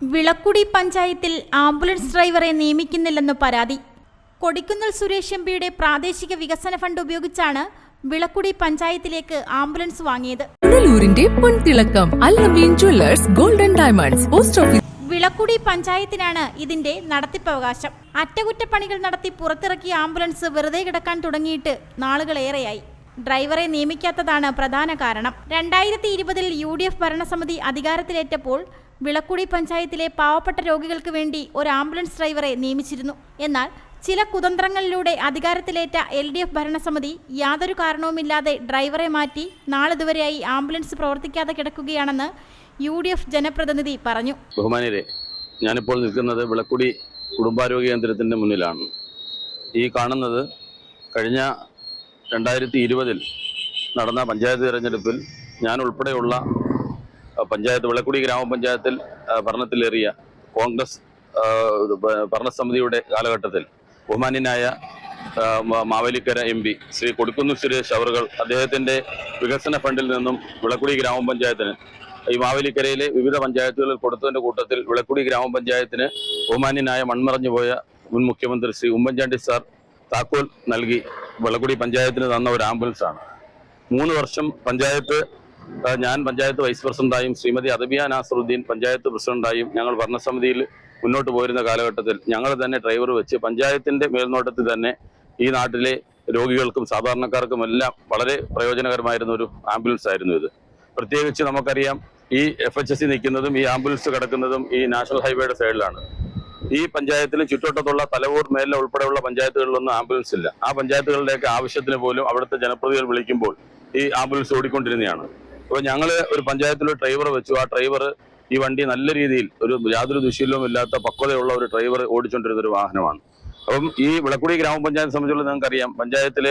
വിളക്കുടി പഞ്ചായത്തിൽ ആംബുലൻസ് ഡ്രൈവറെ നിയമിക്കുന്നില്ലെന്ന് പരാതി. കൊടിക്കുന്നിൽ സുരേഷ് എം പിയുടെ പ്രാദേശിക വികസന ഫണ്ട് ഉപയോഗിച്ചാണ് വിളക്കുടി പഞ്ചായത്തിലേക്ക് ആംബുലൻസ് വാങ്ങിയത്. പുനലൂരിന്റെ പൊൻതിളക്കം Allameen jewellers golden diamonds post office. Vilakkudi പഞ്ചായത്തിനാണ് ഇതിന്റെ നടത്തിപ്പവകാശം. അറ്റകുറ്റപ്പണികൾ നടത്തി പുറത്തിറക്കിയ ആംബുലൻസ് വെറുതെ കിടക്കാൻ തുടങ്ങിയിട്ട് നാളുകളേറെയായി. ഡ്രൈവറെ നിയമിക്കാത്തതാണ് പ്രധാന കാരണം. രണ്ടായിരത്തി ഇരുപതിൽ യു ഡി എഫ് ഭരണസമിതി അധികാരത്തിലേറ്റപ്പോൾ വിളക്കുടി പഞ്ചായത്തിലെ പാവപ്പെട്ട രോഗികൾക്ക് വേണ്ടി ഒരു ആംബുലൻസ് ഡ്രൈവറെ നിയമിച്ചിരുന്നു. എന്നാൽ ചില കുതന്ത്രങ്ങളിലൂടെ അധികാരത്തിലേറ്റ എൽ ഡി എഫ് ഭരണസമിതി യാതൊരു കാരണവുമില്ലാതെ ഡ്രൈവറെ മാറ്റി നാളിതുവരെയായി ആംബുലൻസ് പ്രവർത്തിക്കാതെ കിടക്കുകയാണെന്ന് യു ഡി എഫ് ജനപ്രതിനിധി പറഞ്ഞു. ബഹുമാനിയരെ ഞാനിപ്പോൾ നിൽക്കുന്നത് വിളക്കുടി കുടുംബാരോഗ്യ കേന്ദ്രത്തിന്റെ മുന്നിലാണ്. ഈ കാണുന്നത് കഴിഞ്ഞ രണ്ടായിരത്തി ഇരുപതിൽ നടന്ന പഞ്ചായത്ത് തിരഞ്ഞെടുപ്പിൽ ഞാൻ ഉൾപ്പെടെയുള്ള പഞ്ചായത്ത് വെള്ളക്കുടി ഗ്രാമപഞ്ചായത്തിൽ ഭരണത്തിലേറിയ കോൺഗ്രസ് ഭരണസമിതിയുടെ കാലഘട്ടത്തിൽ ബഹുമാന്യനായ മാവേലിക്കര എം പി ശ്രീ കൊടിക്കുന്ന് സുരേഷ് അവറുകൾ അദ്ദേഹത്തിന്റെ വികസന ഫണ്ടിൽ നിന്നും വിളക്കുടി ഗ്രാമപഞ്ചായത്തിന് ഈ മാവേലിക്കരയിലെ വിവിധ പഞ്ചായത്തുകളിൽ കൊടുത്തതിന്റെ കൂട്ടത്തിൽ വിളക്കുടി ഗ്രാമപഞ്ചായത്തിന് ബഹുമാന്യനായ മൺമറഞ്ഞു പോയ മുൻ മുഖ്യമന്ത്രി ശ്രീ ഉമ്മൻചാണ്ടി സാർ താക്കോൽ നൽകി വിളക്കുടി പഞ്ചായത്തിന് തന്ന ഒരു ആംബുലൻസ് ആണ് മൂന്ന് വർഷം പഞ്ചായത്ത് ഞാൻ പഞ്ചായത്ത് വൈസ് പ്രസിഡന്റായും ശ്രീമതി അദബിയ നാസറുദ്ദീൻ പഞ്ചായത്ത് പ്രസിഡന്റായും ഞങ്ങൾ ഭരണസമിതിയിൽ മുന്നോട്ട് പോയിരുന്ന കാലഘട്ടത്തിൽ ഞങ്ങൾ തന്നെ ഡ്രൈവർ വെച്ച് പഞ്ചായത്തിന്റെ മേൽനോട്ടത്തിൽ തന്നെ ഈ നാട്ടിലെ രോഗികൾക്കും സാധാരണക്കാർക്കും എല്ലാം വളരെ പ്രയോജനകരമായിരുന്ന ഒരു ആംബുലൻസ് ആയിരുന്നു ഇത്. പ്രത്യേകിച്ച് നമുക്കറിയാം ഈ എഫ് എച്ച് എസ് നിൽക്കുന്നതും ഈ ആംബുലൻസ് കിടക്കുന്നതും ഈ നാഷണൽ ഹൈവേയുടെ സൈഡിലാണ്. ഈ പഞ്ചായത്തിൽ ചുറ്റോട്ടത്തുള്ള തലവൂർ മേലെ ഉൾപ്പെടെയുള്ള പഞ്ചായത്തുകളിലൊന്നും ആംബുലൻസ് ഇല്ല. ആ പഞ്ചായത്തുകളുടെയൊക്കെ ആവശ്യത്തിന് പോലും അവിടുത്തെ ജനപ്രതിനിധികൾ വിളിക്കുമ്പോൾ ഈ ആംബുലൻസ് ഓടിക്കൊണ്ടിരുന്നതാണ്. അപ്പോൾ ഞങ്ങൾ ഒരു പഞ്ചായത്തിൽ ഡ്രൈവർ വെച്ചു. ആ ഡ്രൈവർ ഈ വണ്ടി നല്ല രീതിയിൽ ഒരു യാതൊരു ദുശീലവും ഇല്ലാത്ത പക്വതയുള്ള ഒരു ഡ്രൈവർ ഓടിച്ചുകൊണ്ടിരുന്ന ഒരു വാഹനമാണ്. അപ്പം ഈ വിളക്കുടി ഗ്രാമപഞ്ചായത്ത് സംബന്ധിച്ചുള്ള നിങ്ങൾക്കറിയാം. പഞ്ചായത്തിൽ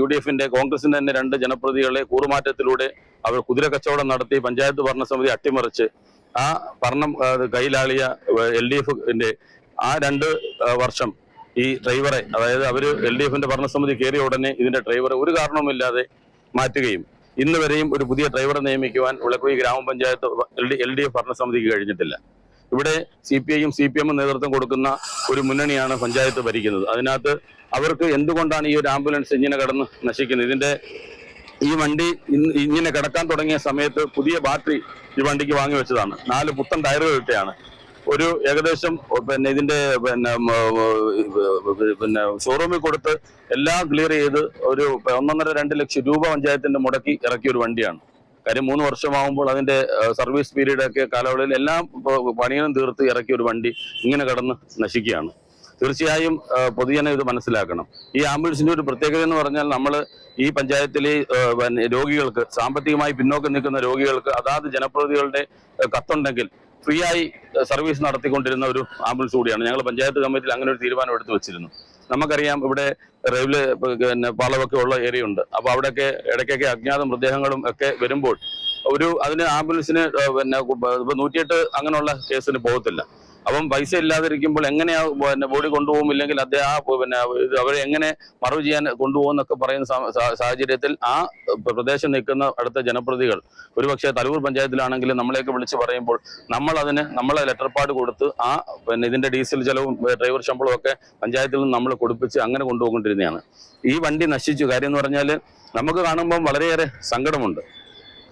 യു ഡി എഫിന്റെ കോൺഗ്രസിന്റെ തന്നെ രണ്ട് ജനപ്രതികളെ കൂറുമാറ്റത്തിലൂടെ അവർ കുതിര കച്ചവടം നടത്തി പഞ്ചായത്ത് ഭരണസമിതി അട്ടിമറിച്ച് ആ ഭരണം കയ്യിലാളിയ എൽ ഡി എഫിന്റെ ആ രണ്ട് വർഷം ഈ ഡ്രൈവറെ അതായത് അവർ എൽ ഡി എഫിന്റെ ഭരണസമിതി കയറിയ ഉടനെ ഇതിന്റെ ഡ്രൈവറെ ഒരു കാരണവുമില്ലാതെ മാറ്റുകയും ഇന്ന് വരെയും ഒരു പുതിയ ഡ്രൈവറെ നിയമിക്കുവാൻ വിളക്കുഴി ഗ്രാമപഞ്ചായത്ത് എൽ ഡി എഫ് ഭരണസമിതിക്ക് കഴിഞ്ഞിട്ടില്ല. ഇവിടെ സി പി ഐയും സി പി എമ്മും നേതൃത്വം കൊടുക്കുന്ന ഒരു മുന്നണിയാണ് പഞ്ചായത്ത് ഭരിക്കുന്നത്. അതിനകത്ത് അവർക്ക് എന്തുകൊണ്ടാണ് ഈ ഒരു ആംബുലൻസ് ഇങ്ങനെ കടന്ന് നശിക്കുന്നത്? ഇതിന്റെ ഈ വണ്ടി ഇങ്ങനെ കിടക്കാൻ തുടങ്ങിയ സമയത്ത് പുതിയ ബാറ്ററി ഈ വണ്ടിക്ക് വാങ്ങി വെച്ചതാണ്. നാല് പുത്തൻ ടയറുകൾ ഇട്ടയാണ്. ഒരു ഏകദേശം പിന്നെ ഇതിന്റെ പിന്നെ പിന്നെ ഷോറൂമിൽ കൊടുത്ത് എല്ലാം ക്ലിയർ ചെയ്ത് ഒരു ഒന്നൊന്നര രണ്ട് ലക്ഷം രൂപ പഞ്ചായത്തിന്റെ മുടക്കി ഇറക്കിയ ഒരു വണ്ടിയാണ്. കാര്യം മൂന്ന് വർഷമാകുമ്പോൾ അതിന്റെ സർവീസ് പീരീഡ് ഒക്കെ കാലയളവിൽ എല്ലാം പണിയും തീർത്ത് ഇറക്കിയ ഒരു വണ്ടി ഇങ്ങനെ കടന്ന് നശിക്കുകയാണ്. തീർച്ചയായും പൊതുജനം ഇത് മനസ്സിലാക്കണം. ഈ ആംബുലൻസിന്റെ ഒരു പ്രത്യേകത എന്ന് പറഞ്ഞാൽ നമ്മൾ ഈ പഞ്ചായത്തിലെ രോഗികൾക്ക് സാമ്പത്തികമായി പിന്നോക്കം നിൽക്കുന്ന രോഗികൾക്ക് അതാത് ജനപ്രതിനിധികളുടെ കത്തുണ്ടെങ്കിൽ ഫ്രീ ആയി സർവീസ് നടത്തിക്കൊണ്ടിരുന്ന ഒരു ആംബുലൻസ് കൂടിയാണ്. ഞങ്ങൾ പഞ്ചായത്ത് കമ്മിറ്റിയിൽ അങ്ങനെ ഒരു തീരുമാനം എടുത്തു വെച്ചിരുന്നു. നമുക്കറിയാം ഇവിടെ റെയിൽവേ പിന്നെ പാളമൊക്കെ ഉള്ള ഏരിയ ഉണ്ട്. അപ്പൊ അവിടെയൊക്കെ ഇടയ്ക്കൊക്കെ അജ്ഞാത മൃതദേഹങ്ങളും ഒക്കെ വരുമ്പോൾ ഒരു അതിന് ആംബുലൻസിന് പിന്നെ നൂറ്റിയെട്ട് അങ്ങനെയുള്ള കേസിന് പോകത്തില്ല. അപ്പം പൈസ ഇല്ലാതിരിക്കുമ്പോൾ എങ്ങനെയാ പിന്നെ ബോഡി കൊണ്ടുപോകും? ഇല്ലെങ്കിൽ അദ്ദേഹം ആ പിന്നെ അവരെ എങ്ങനെ മറവ് ചെയ്യാൻ കൊണ്ടുപോകും എന്നൊക്കെ പറയുന്ന സാഹചര്യത്തിൽ ആ പ്രദേശം നിൽക്കുന്ന അടുത്ത ജനപ്രതികൾ ഒരുപക്ഷെ തലൂർ പഞ്ചായത്തിലാണെങ്കിൽ നമ്മളെയൊക്കെ വിളിച്ച് പറയുമ്പോൾ നമ്മൾ അതിന് നമ്മളെ ലെറ്റർ പാഡ് കൊടുത്ത് ആ പിന്നെ ഇതിന്റെ ഡീസൽ ചെലവും ഡ്രൈവർ ശമ്പളവും ഒക്കെ പഞ്ചായത്തിൽ നിന്ന് നമ്മൾ കൊടുപ്പിച്ച് അങ്ങനെ കൊണ്ടുപോകൊണ്ടിരുന്നതാണ് ഈ വണ്ടി നശിച്ചു. കാര്യം എന്ന് പറഞ്ഞാൽ നമുക്ക് കാണുമ്പോൾ വളരെയേറെ സങ്കടമുണ്ട്.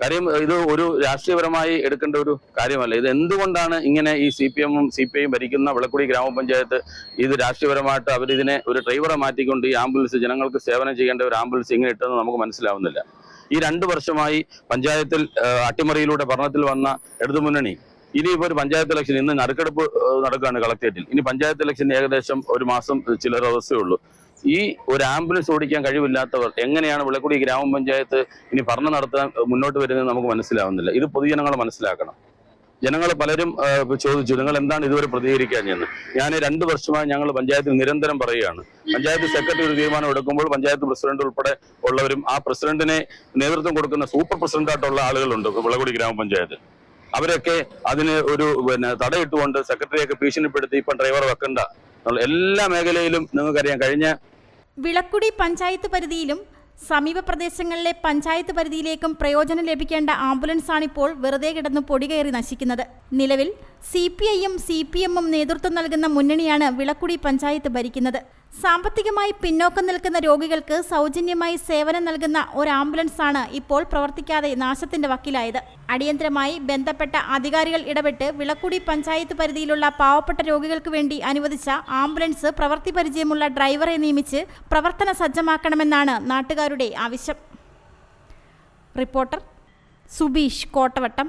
കാര്യം ഇത് ഒരു രാഷ്ട്രീയപരമായി എടുക്കേണ്ട ഒരു കാര്യമല്ല. ഇത് എന്തുകൊണ്ടാണ് ഇങ്ങനെ ഈ സി പി എമ്മും സി പി ഐയും ഭരിക്കുന്ന വിളക്കുടി ഗ്രാമപഞ്ചായത്ത് ഇത് രാഷ്ട്രീയപരമായിട്ട് അവരിതിനെ ഒരു ഡ്രൈവറെ മാറ്റിക്കൊണ്ട് ഈ ആംബുലൻസ് ജനങ്ങൾക്ക് സേവനം ചെയ്യേണ്ട ഒരു ആംബുലൻസ് ഇങ്ങനെ ഇട്ടെന്ന് നമുക്ക് മനസ്സിലാവുന്നില്ല. ഈ രണ്ട് വർഷമായി പഞ്ചായത്തിൽ അട്ടിമറിയിലൂടെ ഭരണത്തിൽ വന്ന ഇടതുമുന്നണി ഇനിയിപ്പോ ഒരു പഞ്ചായത്ത് ഇലക്ഷൻ ഇന്ന് നറുക്കെടുപ്പ് നടക്കുകയാണ് കളക്ടറേറ്റിൽ. ഇനി പഞ്ചായത്ത് ഇലക്ഷൻ ഏകദേശം ഒരു മാസം ചില ദിവസമേ ഉള്ളൂ. ഈ ഒരു ആംബുലൻസ് ഓടിക്കാൻ കഴിവില്ലാത്തവർ എങ്ങനെയാണ് വിളക്കുടി ഗ്രാമപഞ്ചായത്ത് ഇനി ഭരണം നടത്താൻ മുന്നോട്ട് വരുന്നത് നമുക്ക് മനസ്സിലാവുന്നില്ല. ഇത് പൊതുജനങ്ങൾ മനസ്സിലാക്കണം. ജനങ്ങൾ പലരും ചോദിച്ചു നിങ്ങൾ എന്താണ് ഇതുവരെ പ്രതികരിക്കാൻ എന്ന് ഞാൻ രണ്ട് വർഷമായി ഞങ്ങൾ പഞ്ചായത്തിൽ നിരന്തരം പറയുകയാണ്. പഞ്ചായത്ത് സെക്രട്ടറി ഒരു തീരുമാനം എടുക്കുമ്പോൾ പഞ്ചായത്ത് പ്രസിഡന്റ് ഉൾപ്പെടെ ഉള്ളവരും ആ പ്രസിഡന്റിനെ നേതൃത്വം കൊടുക്കുന്ന സൂപ്പർ പ്രസിഡന്റായിട്ടുള്ള ആളുകളുണ്ട് വിളകുടി ഗ്രാമപഞ്ചായത്ത്. അവരൊക്കെ അതിന് ഒരു പിന്നെ തടയിട്ടുകൊണ്ട് സെക്രട്ടറിയൊക്കെ ഭീഷണിപ്പെടുത്തി ഇപ്പം ഡ്രൈവർ വെക്കണ്ട. എല്ലാ മേഖലയിലും നിങ്ങൾക്കറിയാം കഴിഞ്ഞ വിളക്കുടി പഞ്ചായത്ത് പരിധിയിലും സമീപ പ്രദേശങ്ങളിലെ പഞ്ചായത്ത് പരിധിയിലേക്കും പ്രയോജനം ലഭിക്കേണ്ട ആംബുലൻസാണിപ്പോൾ വെറുതെ കിടന്ന് പൊടികയറി നശിക്കുന്നത്. നിലവിൽ സി പി ഐയും സി പി എമ്മും നേതൃത്വം നൽകുന്ന മുന്നണിയാണ് വിളക്കുടി പഞ്ചായത്ത് ഭരിക്കുന്നത്. സാമ്പത്തികമായി പിന്നോക്കം നിൽക്കുന്ന രോഗികൾക്ക് സൗജന്യമായി സേവനം നൽകുന്ന ഒരു ആംബുലൻസ് ആണ് ഇപ്പോൾ പ്രവർത്തിക്കാതെ നാശത്തിന്റെ വക്കിലായത്. അടിയന്തരമായി ബന്ധപ്പെട്ട അധികാരികൾ ഇടപെട്ട് വിളക്കുടി പഞ്ചായത്ത് പരിധിയിലുള്ള പാവപ്പെട്ട രോഗികൾക്ക് വേണ്ടി അനുവദിച്ച ആംബുലൻസ് പ്രവൃത്തി പരിചയമുള്ള ഡ്രൈവറെ നിയമിച്ച് പ്രവർത്തന സജ്ജമാക്കണമെന്നാണ് നാട്ടുകാരുടെ ആവശ്യം. റിപ്പോർട്ടർ സുബീഷ് കോട്ടവട്ടം.